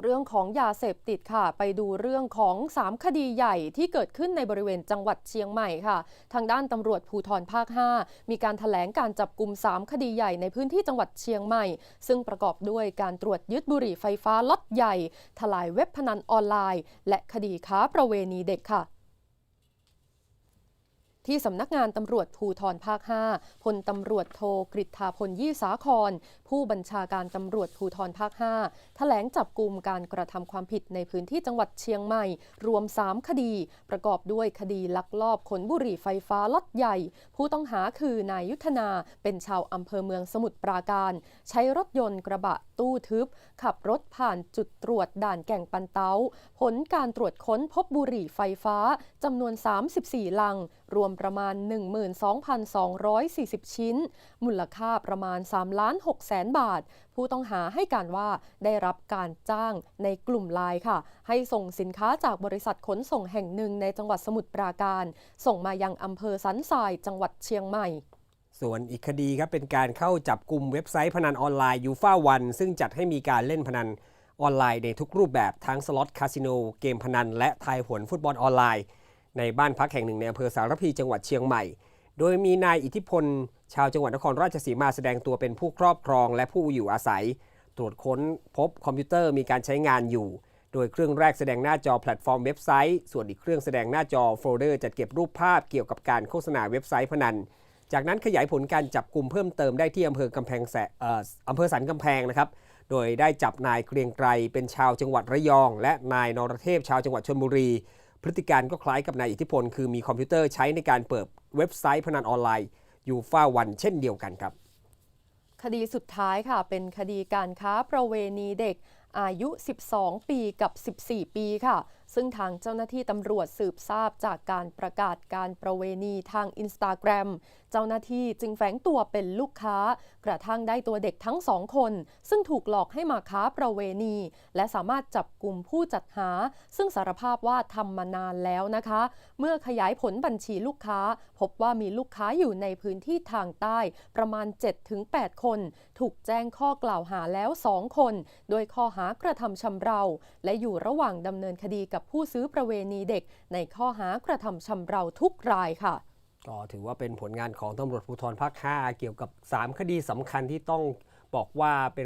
เรื่องของยาเสพติดค่ะ ไปดูเรื่องของ 3 คดีใหญ่ที่เกิดขึ้นในบริเวณจังหวัดเชียงใหม่ค่ะ ทางด้านตำรวจภูธรภาค 5 มีการถแถลงการจับกลุ่ม 3 คดีใหญ่ในพื้นที่จังหวัดเชียงใหม่ ซึ่งประกอบด้วยการตรวจยึดบุหรี่ไฟฟ้าล็อตใหญ่ ทลายเว็บพนันออนไลน์ และคดีค้าประเวณีเด็กค่ะ ที่สำนักงานตำรวจภูธรภาค 5 พลตำรวจโทกฤษฐาพลยี่สาคร ผู้บัญชาการตำรวจภูธรภาค 5 แถลงจับกลุ่มการกระทำความผิดในพื้นที่จังหวัดเชียงใหม่ รวม 3 คดี ประกอบด้วยคดีลักลอบขนบุหรี่ไฟฟ้าล็อตใหญ่ ผู้ต้องหาคือนายยุทธนาเป็นชาวอำเภอเมืองสมุทรปราการ ใช้รถยนต์กระบะตู้ทึบ ขับรถผ่านจุดตรวจด่านแก่งปันเตาผลการตรวจค้นพบบุหรี่ไฟฟ้าจำนวน 34 ลัง รวมประมาณ 12,240 ชิ้น มูลค่าประมาณ3ล้าน6แสนบาท ผู้ต้องหาให้การว่าได้รับการจ้างในกลุ่มไลน์ค่ะ ให้ส่งสินค้าจากบริษัทขนส่งแห่งหนึ่งในจังหวัดสมุทรปราการ ส่งมายังอำเภอสันทรายจังหวัดเชียงใหม่ส่วนอีกคดีครับเป็นการเข้าจับกลุ่มเว็บไซต์พนันออนไลน์ยูฟาวันซึ่งจัดให้มีการเล่นพนันออนไลน์ในทุกรูปแบบทั้งสล็อตคาสิโนเกมพนันและทายผลฟุตบอลออนไลน์ ในบ้านพักแห่งหนึ่งในอำเภอสารพีจังหวัดเชียงใหม่ โดยมีนายอิทธิพล ชาวจังหวัดนครราชสีมาแสดงตัวเป็นผู้ครอบครองและผู้อยู่อาศัย ตรวจค้นพบคอมพิวเตอร์มีการใช้งานอยู่ โดยเครื่องแรกแสดงหน้าจอแพลตฟอร์มเว็บไซต์ ส่วนอีกเครื่องแสดงหน้าจอโฟลเดอร์จัดเก็บรูปภาพเกี่ยวกับการโฆษณาเว็บไซต์พนัน จากนั้นขยายผลการจับกลุ่มเพิ่มเติมได้ที่อำเภอกำแพงแสอออำเภอสันกำแพงนะครับโดยได้จับนายเกรียงไกรเป็นชาวจังหวัดระยอง และนายนรเทพชาวจังหวัดชลบุรี พฤติการก็คล้ายกับนายอิทธิพล คือมีคอมพิวเตอร์ใช้ในการเปิดเว็บไซต์พนันออนไลน์ยูฟาวันเช่นเดียวกันครับ คดีสุดท้ายค่ะ เป็นคดีการค้าประเวณีเด็กอายุ 12 ปีกับ 14 ปีค่ะ ซึ่งทางเจ้าหน้าที่ตำรวจสืบทราบจากการประกาศการประเวณีทางอินสตาแกรมเจ้าหน้าที่จึงแฝงตัวเป็นลูกค้า กระทั่งได้ตัวเด็กทั้งสองคน ซึ่งถูกหลอกให้มาค้าประเวณี และสามารถจับกลุ่มผู้จัดหา ซึ่งสารภาพว่าทำมานานแล้วนะคะ เมื่อขยายผลบัญชีลูกค้า พบว่ามีลูกค้าอยู่ในพื้นที่ทางใต้ประมาณ 7-8 คน ถูกแจ้งข้อกล่าวหาแล้ว 2 คน โดยข้อหากระทำชำเรา และอยู่ระหว่างดำเนินคดีกับกับผู้ซื้อประเวณีเด็ก ในข้อหากระทำชำเราทุกรายค่ะ ก็ถือว่าเป็นผลงานของตำรวจภูธรภาค 5 เกี่ยวกับ 3 คดีสำคัญที่ต้องบอกว่าเป็น